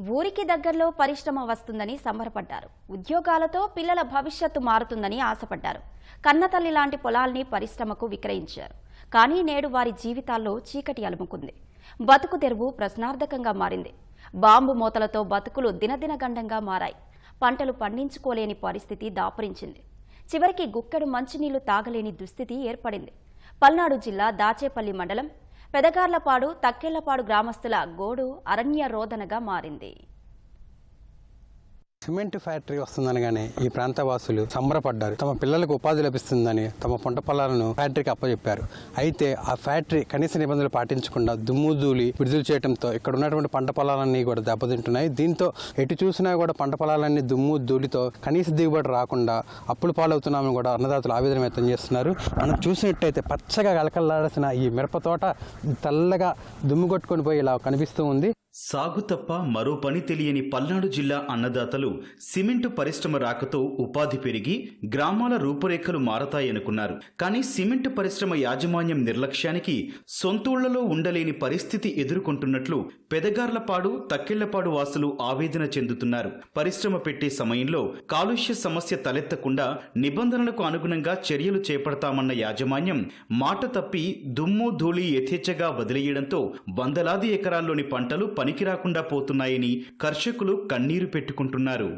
ఊరికి దగ్గరలో పరిశ్రమ వస్తుందని సంబరపడ్డారు. ఉద్యోగాలతో పిల్లల భవిష్యత్తు మారుతుందని ఆశపడ్డారు. కన్నతల్లి లాంటి పొలాల్ని పరిశ్రమకు విక్రయించారు. కానీ నేడు వారి జీవితాల్లో చీకటి అలుముకుంది. బతుకు తెరువు ప్రశ్నార్థకంగా మారింది. బాంబు మూతలతో బతుకులు దినదిన గండంగా మారాయి. పంటలు పండించుకోలేని పరిస్థితి దాపురించింది. చివరికి గుక్కెడు మంచినీళ్ళు తాగలేని దుస్థితి ఏర్పడింది. పల్నాడు జిల్లా దాచేపల్లి మండలం పెదగార్లపాడు తక్కెళ్ళపాడు గ్రామస్తుల గోడు అరణ్య రోదనగా మారింది. సిమెంట్ ఫ్యాక్టరీ వస్తుందనగానే ఈ ప్రాంత వాసులు సంబరపడ్డారు. తమ పిల్లలకు ఉపాధి లభిస్తుందని తమ పంట పొలాలను ఫ్యాక్టరీకి అప్పచెప్పారు అయితే ఆ ఫ్యాక్టరీ కనీస నిబంధనలు పాటించకుండా దుమ్ము ధూళి విడుదల చేయడంతో ఇక్కడ ఉన్నటువంటి పంట పొలాలన్నీ కూడా దెబ్బతింటున్నాయి. దీంతో ఎటు చూసినా కూడా పంట పొలాలన్నీ దుమ్ము ధూళితో కనీస దిగుబడి రాకుండా అప్పులు పాలవుతున్నామని కూడా అన్నదాతలు ఆవేదన వ్యక్తం చేస్తున్నారు. మనం చూసినట్టయితే పచ్చగా కలకల్లాడాల్సిన ఈ మిరప తోట తెల్లగా దుమ్ము కొట్టుకొని పోయి ఇలా కనిపిస్తూ ఉంది. సాగు తప్ప మరో పని తెలియని పల్నాడు జిల్లా అన్నదాతలు సిమెంటు పరిశ్రమ రాకతో ఉపాధి పెరిగి గ్రామాల రూపురేఖలు మారతాయనుకున్నారు కానీ సిమెంటు పరిశ్రమ యాజమాన్యం నిర్లక్ష్యానికి సొంతూళ్ళలో ఉండలేని పరిస్థితి ఎదుర్కొంటున్నట్లు పెదగార్లపాడు తక్కెళ్ళపాడు వాసులు ఆవేదన చెందుతున్నారు. పరిశ్రమ పెట్టే సమయంలో కాలుష్య సమస్య తలెత్తకుండా నిబంధనలకు అనుగుణంగా చర్యలు చేపడతామన్న యాజమాన్యం మాట తప్పి దుమ్ము ధూళి యథేచ్ఛగా వదిలేయడంతో వందలాది ఎకరాల్లోని పంటలు పనికి రాకుండా పోతున్నాయని కర్షకులు కన్నీరు పెట్టుకుంటున్నారు.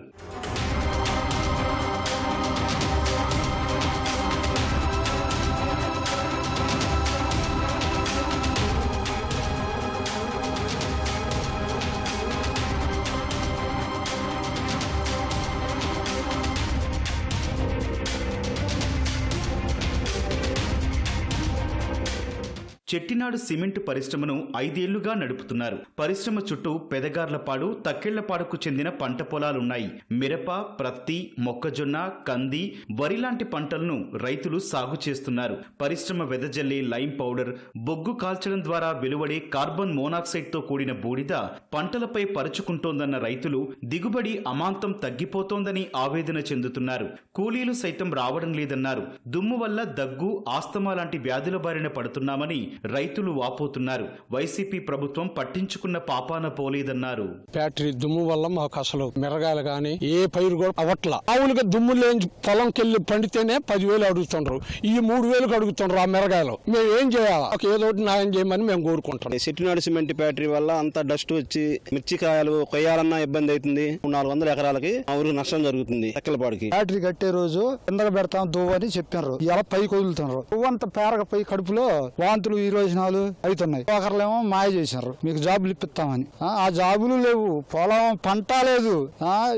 చెట్టినాడు సిమెంట్ పరిశ్రమను ఐదేళ్ళుగా నడుపుతున్నారు. పరిశ్రమ చుట్టూ పెదగార్లపాడు తక్కెళ్ళపాడుకు చెందిన పంట పొలాలున్నాయి. మిరప ప్రత్తి మొక్కజొన్న కంది వరి లాంటి పంటలను రైతులు సాగు చేస్తున్నారు. పరిశ్రమ వెదజల్లే లైమ్ పౌడర్ బొగ్గు కాల్చడం ద్వారా వెలువడే కార్బన్ మోనాక్సైడ్తో కూడిన బూడిద పంటలపై పరుచుకుంటోందన్న రైతులు దిగుబడి అమాంతం తగ్గిపోతోందని ఆవేదన చెందుతున్నారు. కూలీలు సైతం రావడం లేదన్నారు. దుమ్ము వల్ల దగ్గు ఆస్తమా లాంటి వ్యాధుల బారిన పడుతున్నామని రైతులు వాపోతున్నారు. వైసీపీ ప్రభుత్వం పట్టించుకున్న పాపాన పోలేదన్నారు. ఫ్యాక్టరీ దుమ్ము వల్ల మాకు అసలు మిరగాయలు కానీ ఏ పైరు కూడా అవట్ల మామూలుగా దుమ్ము లేని పొలంకి వెళ్ళి పండితేనే పదివేలు అడుగుతుండ్రు. ఈ మూడు వేలకు అడుగుతుండ్రు ఆ మిరగాయలు. మేము ఏం చేయాలి? ఒక ఏదో ఒకటి న్యాయం చేయమని మేము కోరుకుంటాం సెట్టినాడు సిమెంట్ ఫ్యాక్టరీ వల్ల అంత డస్ట్ వచ్చి మిర్చికాయలు కొయ్యాలన్నా ఇబ్బంది అవుతుంది. నాలుగు వందల ఎకరాలకి మా ఊరికి నష్టం జరుగుతుంది ఎక్కలపాడికి. ఫ్యాక్టరీ కట్టే రోజు కిందకు పెడతాం దువ్వు అని చెప్పినారు. ఇలా పైకి వదులుతున్నారు. పువ్వంత పేరకపోయి కడుపులో వాంతులు ప్రయోజనాలు అవుతున్నాయి. ఒకరులేమో మాయ చేసినారు. మీకు జాబులు ఇప్పిస్తామని. ఆ, జాబులు లేవు. పొలం పంట లేదు. ఆ,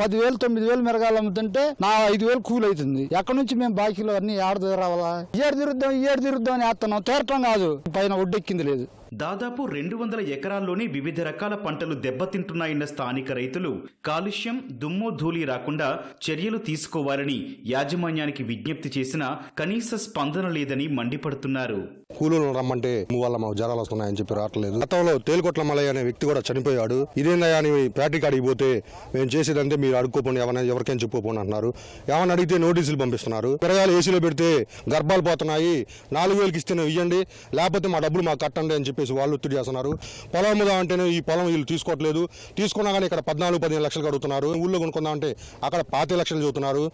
పదివేలు తొమ్మిది వేలు మిరగాలు అమ్ముతుంటే నా ఐదు వేలు కూలి అవుతుంది ఎక్కడి నుంచి మేము బాకీలు అన్ని ఏడు రావాలా ఏడు తిరుద్దాం ఏడు తిరుద్దాం అని వేస్తున్నాం తీరటం కాదు. పైన ఒడ్డెక్కింది లేదు. దాదాపు రెండు వందల ఎకరాల్లోనే వివిధ రకాల పంటలు దెబ్బతింటున్నాయన్న స్థానిక రైతులు కాలుష్యం దుమ్ము ధూళి రాకుండా చర్యలు తీసుకోవాలని యాజమాన్యానికి విజ్ఞప్తి చేసినా కనీస స్పందన లేదని మండిపడుతున్నారు. కూలీలను రమ్మంటే వాళ్ళ మాకు జ్వరాలు వస్తున్నాయని చెప్పి రావట్లేదు. గతంలో తేలికొట్ల మలయ్య అనే వ్యక్తి కూడా చనిపోయాడు. ఇదేందయ్యా అని ఫ్యాక్టరీ అడిగిపోతే మేము చేసేదంటే మీరు అడుక్కోపోండి ఎవరైనా ఎవరికైనా చెప్పుకోపోండి అంటున్నారు. ఏమైనా అడిగితే నోటీసులు పంపిస్తున్నారు. పిరగాయలు ఏసీలో పెడితే గర్భాలు పోతున్నాయి. నాలుగు వేలకి ఇస్తేనే ఇవ్వండి లేకపోతే మా డబ్బులు మాకు కట్టండి అని చెప్పేసి వాళ్ళు ఒత్తిడి చేస్తున్నారు. పొలం అమ్ముదాం అంటేనే ఈ పొలం వీళ్ళు తీసుకోవట్లేదు. తీసుకున్నా కానీ ఇక్కడ పద్నాలుగు పదిహేను లక్షలు కడుగుతున్నారు. ఊళ్ళో కొనుక్కుందాం అంటే అక్కడ పాతి లక్షలు చదువుతున్నారు.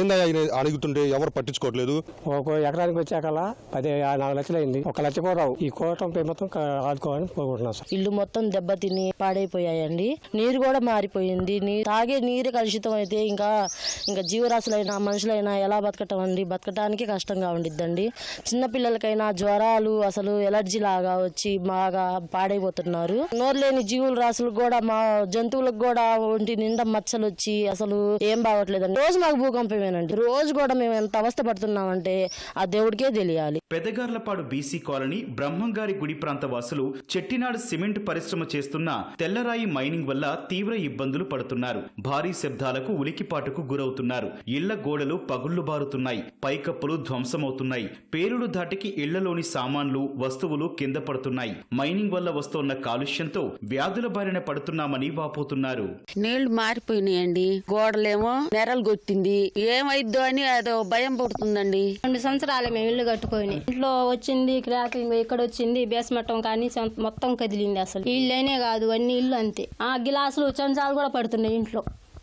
ఏందయ్యా అడుగుతుంటే ఎవరు పట్టించుకోవట్లేదు. ఒక ఎకరానికి వచ్చాక పది నాలుగు లక్షలు అయింది ఒక లక్ష కూడా రావు. ఈ కోటం మొత్తం ఆదుకోవాలని కోరుకుంటున్నాం సార్. ఇల్లు మొత్తం దెబ్బతిని పాడైపోయాయండి. నీరు కూడా మారిపోయింది. నీ- తాగే నీరు కలుషితం అయితే ఇంకా ఇంకా జీవరాశులైనా మనుషులైనా ఎలా బతకటం అండి బతకటానికి కష్టంగా ఉండిద్దండి. చిన్నపిల్లలకైనా జ్వరాలు అసలు ఎలర్జీ లాగా వచ్చి బాగా పాడైపోతున్నారు. నోరు లేని జీవుల రాశులకు కూడా మా జంతువులకు కూడా ఒంటి నిండా మచ్చలు వచ్చి అసలు ఏం బాగోట్లేదండి. రోజు మాకు భూకంపమేనండి. రోజు కూడా మేము ఎంత అవస్థ పడుతున్నామంటే ఆ దేవుడికే తెలియాలి. పెదగార్లపాడు బీసీ కాలనీ బ్రహ్మంగారి గుడి ప్రాంత వాసులు చెట్టినాడు సిమెంట్ పరిశ్రమ చేస్తున్న తెల్లరాయి మైనింగ్ వల్ల తీవ్ర ఇబ్బందులు పడుతున్నారు. భారీ శబ్దాలకు ఉలికిపాటుకు గురవుతున్నారు. ఇళ్ళ గోడలు పగుళ్ళు బారుతున్నాయి. పైకప్పులు ధ్వంసమవుతున్నాయి. పేరుడు దాటికి ఇళ్ళలోని సామాన్లు వస్తువులు కింద పడుతున్నాయి. మైనింగ్ వల్ల వస్తోన్న కాలుష్యంతో వ్యాధుల బారిన పడుతున్నామని వాపోతున్నారు. నీళ్ళు మారిపోయినాయండి. గోడలేమో నెరలు కొట్టింది ఏమైద్దో అని అదో భయం పుడుతుందండి. రెండు సంవత్సరాలు మేము ఇల్లు కట్టుకొని. ఇంట్లో వచ్చింది వచ్చింది క్రాకింగ్ ఇక్కడ వచ్చింది బేస్మట్టం కానీ మొత్తం కదిలింది అసలు. ఇళ్ళనే కాదు అన్ని ఇల్లు అంతే. ఆ గిలాసులు చెంచాలు కూడా పడుతున్నాయి ఇంట్లో.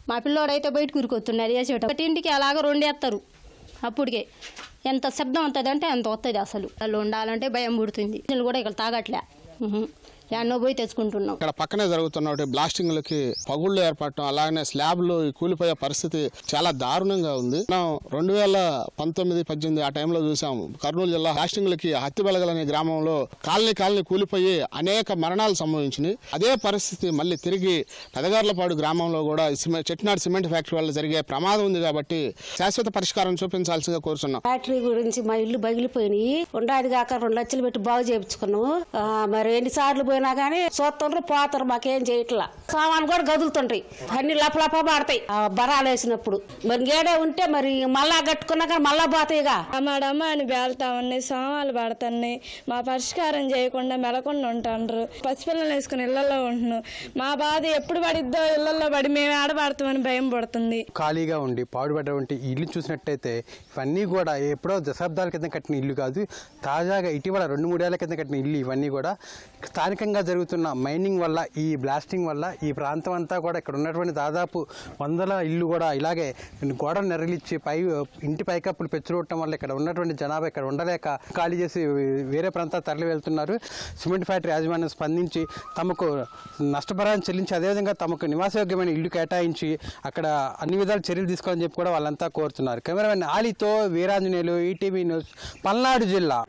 మా పిల్లోడైతే బయట కూరుకొస్తున్నాడు వేసేట ఒకటి ఇంటికి అలాగ రెండేస్తారు అప్పటికే. ఎంత శబ్దం వస్తుంది అంటే అంత వస్తుంది అసలు. వాళ్ళు ఉండాలంటే భయం పుడుతుంది. వీళ్ళు కూడా ఇక్కడ తాగట్లే. ఎన్నో పోయి తెచ్చుకుంటున్నాం. ఇక్కడ పక్కనే జరుగుతున్న బ్లాస్టింగ్లకి పగుళ్ళు ఏర్పడటం అలాగనే స్లాబ్లు ఈ కూలిపోయే పరిస్థితి చాలా దారుణంగా ఉంది. మనం రెండు వేల పంతొమ్మిది పద్దెనిమిది ఆ టైంలో చూసాం కర్నూలు జిల్లా బ్లాస్టింగ్లకి హత్తిబెలగల్ అనే గ్రామంలో కాలనీ కాలనీ కూలిపోయి అనేక మరణాలు సంభవించినాయి. అదే పరిస్థితి మళ్ళీ తిరిగి పెదగార్లపాడు గ్రామంలో కూడా చెట్టినాడు సిమెంట్ ఫ్యాక్టరీ వల్ల జరిగే ప్రమాదం ఉంది కాబట్టి శాశ్వత పరిష్కారం చూపించాల్సిందిగా కోరుతున్నాం ఫ్యాక్టరీ గురించి మా ఇల్లు పగిలిపోయినాయి ఉండాది కాక రెండు లక్షలు పెట్టి బాగు చేయించుకున్నాము. మరి ఎన్నిసార్లు పోయినా కానీ చూస్తుండ్రు పోతారు. మాకేం చేయట్లా. సామాన్ కూడా గదులుతుంటాయి. అన్ని లపలప పడతాయి. ఆ బరాలు వేసినప్పుడు. మరి గేడే ఉంటే మరి మళ్ళా కట్టుకున్నా కానీ మళ్ళా పోతాయిగా. అమ్మాడమ్మ అని బేళ్తా ఉన్నాయి సామాన్లు పడుతున్నాయి. మా పరిష్కారం చేయకుండా మెలకుండా ఉంటాండ్రు. పసిపిల్లలు వేసుకుని ఇళ్ళలో ఉంటున్నాం. మా బాధ ఎప్పుడు పడిద్దో ఇళ్ళలో పడి మేము ఆడబడతామని భయం పడుతుంది. ఖాళీగా ఉండి పాడుపడేటువంటి ఇల్లు చూసినట్టయితే ఇవన్నీ కూడా ఎప్పుడో దశాబ్దాల క్రితం కట్టిన ఇల్లు కాదు. తాజాగా ఇటీవల రెండు మూడేళ్ళ క్రితం కట్టిన ఇల్లు ఇవన్నీ కూడా స్థానికంగా జరుగుతున్న మైనింగ్ వల్ల ఈ బ్లాస్టింగ్ వల్ల ఈ ప్రాంతం అంతా కూడా ఇక్కడ ఉన్నటువంటి దాదాపు వందల ఇల్లు కూడా ఇలాగే గోడలు నెరలిచ్చి పై ఇంటి పైకప్పులు పెంచుకోవటం వల్ల ఇక్కడ ఉన్నటువంటి జనాభా ఇక్కడ ఉండలేక ఖాళీ చేసి వేరే ప్రాంతాలు తరలి వెళ్తున్నారు. సిమెంట్ ఫ్యాక్టరీ యాజమాన్యం స్పందించి తమకు నష్టపరాన్ని చెల్లించి అదేవిధంగా తమకు నివాసయోగ్యమైన ఇల్లు కేటాయించి అక్కడ అన్ని విధాలు చర్యలు తీసుకోవాలని చెప్పి కూడా వాళ్ళంతా కోరుతున్నారు. కెమెరామెన్ ఆలితో వీరాంజనేయులు ఈటీవీ న్యూస్ పల్నాడు జిల్లా.